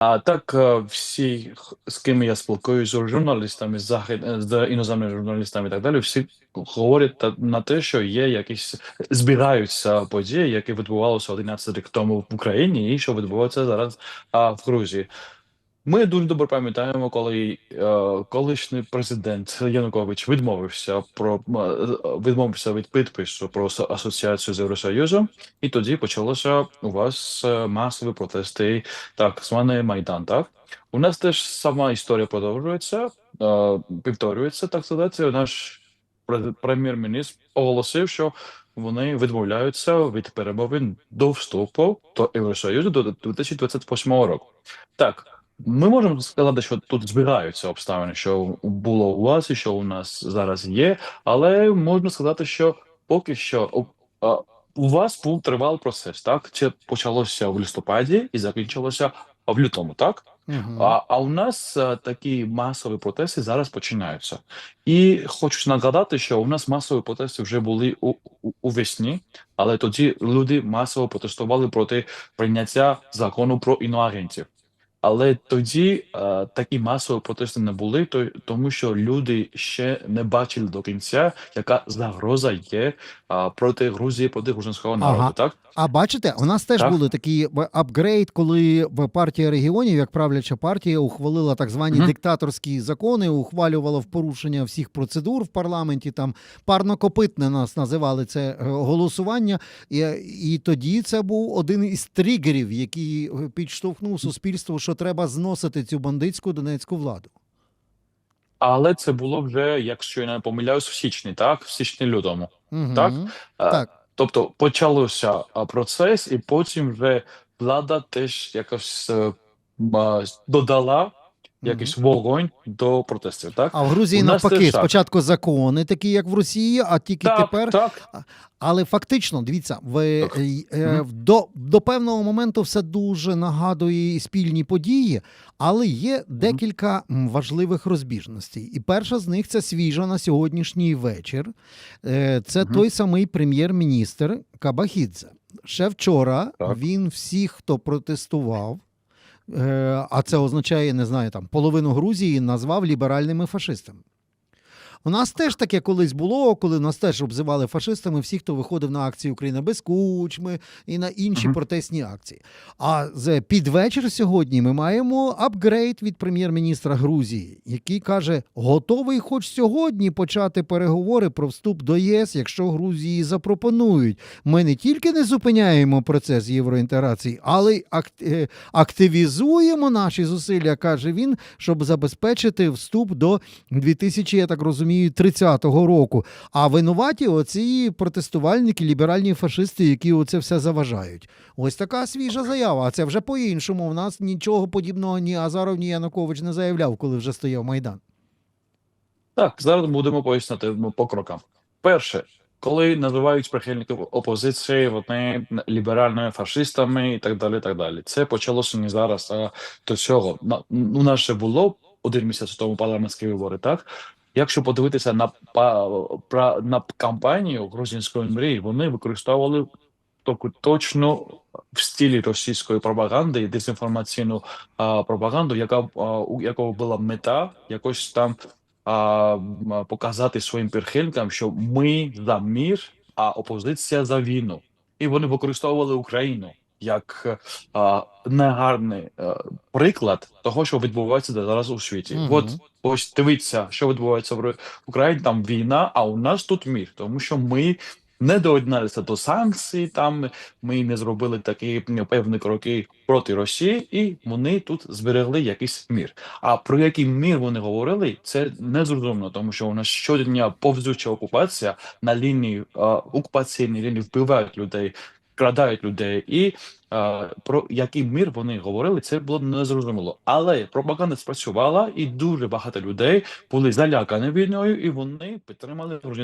А так, е, всі, з ким я спілкуюся, з журналістами, з захід, е, з іноземними журналістами і так далі, всі говорять на те, що є якісь збираються події, які відбувалися 11 рік тому в Україні, і що відбувається зараз в Грузії. Ми дуже добре пам'ятаємо, коли е, колишній президент Янукович відмовився про е, відмовився від підпису про асоціацію з Євросоюзом, і тоді почалося у вас е, масові протести, так званий Майдан. Так у нас теж сама історія продовжується, е, повторюється, так сказати. Наш прем'єр-міністр оголосив, що вони відмовляються від перемовин до вступу до Євросоюзу до 2028 року. Так, ми можемо сказати, що тут збираються обставини, що було у вас і що у нас зараз є, але можна сказати, що поки що у, вас був тривалий процес, так? Це почалося в листопаді і закінчилося в лютому, так? Угу. А, а у нас е, такі масові протести зараз починаються. І хочу нагадати, що у нас масові протести вже були у, у, у весні, але тоді люди масово протестували проти прийняття закону про іноагентів. Але тоді е, такі масові протести не були, то, тому що люди ще не бачили до кінця, яка загроза є е, проти Грузії, проти грузинського народу. Ага. Так А бачите, у нас теж Так. були такі в- апгрейд, коли партія регіонів, як правляча партія, ухвалила так звані Мгм. диктаторські закони, ухвалювала в порушення всіх процедур в парламенті. Там парнокопитне нас називали це е, голосування. І, і тоді це був один із тригерів, який е, підштовхнув суспільство, що треба зносити цю бандитську донецьку владу. але це було вже, якщо я не помиляюсь, в січні, так в січні лютому. Угу. Так? Так. Тобто почався процес, і потім вже влада теж якось е, додала якийсь вогонь до протестів. Так, А в Грузії навпаки, теж так. спочатку закони, такі як в Росії, а тільки так, тепер так. Але фактично, дивіться, в, Так. е, е, до, до певного моменту все дуже нагадує спільні події, але є декілька важливих розбіжностей. І перша з них це свіжа на сьогоднішній вечір. Е, Це той самий прем'єр-міністр Кабахідзе. Ще вчора Так. він всіх, хто протестував. Е, А це означає, не знаю, там половину Грузії назвав ліберальними фашистами. У нас теж таке колись було, коли нас теж обзивали фашистами всі, хто виходив на акції Україна без кучми і на інші Мгм. протестні акції. А з під вечір сьогодні ми маємо апгрейд від прем'єр-міністра Грузії, який каже, готовий хоч сьогодні почати переговори про вступ до ЄС, якщо Грузії запропонують. Ми не тільки не зупиняємо процес євроінтеграції, але й е, активізуємо наші зусилля, каже він, щоб забезпечити вступ до 2000, я так розумію, 30-го року. А винуваті оці протестувальники, ліберальні фашисти, які оце все заважають. Ось така свіжа заява. А це вже по-іншому. У нас нічого подібного ні Азаров, ні Янукович не заявляв, коли вже стояв Майдан. Так, зараз будемо пояснити ну, по крокам. Перше, коли називають прихильників опозиції, вони ліберальними фашистами і так далі. так далі. Це почалося не зараз, а до цього. На, у нас ще було один місяць тому парламентські вибори, так? Якщо подивитися на, на кампанію грузинської мрії, вони використовували таку точно в стилі російської пропаганди дезінформаційну а, пропаганду, яка у якого була мета якось там а, показати своїм прихильникам, що ми за мір, а опозиція за війну. І вони використовували Україну як е, а, негарний е, приклад того, що відбувається зараз у світі. Мгм. От ось дивіться, що відбувається в Україні. Там війна, а у нас тут мір, тому що ми не доєдналися до санкцій. Там ми не зробили такі певні кроки проти Росії, і вони тут зберегли якийсь мір. А про який мір вони говорили, це не зрозуміло, тому що у нас щодня повзуча окупація на лінії е, окупаційній лінії вбивають людей, крадають людей, і е, про який мір вони говорили, це було незрозуміло. Але пропаганда спрацювала, і дуже багато людей були залякані війною, і вони підтримали грузинську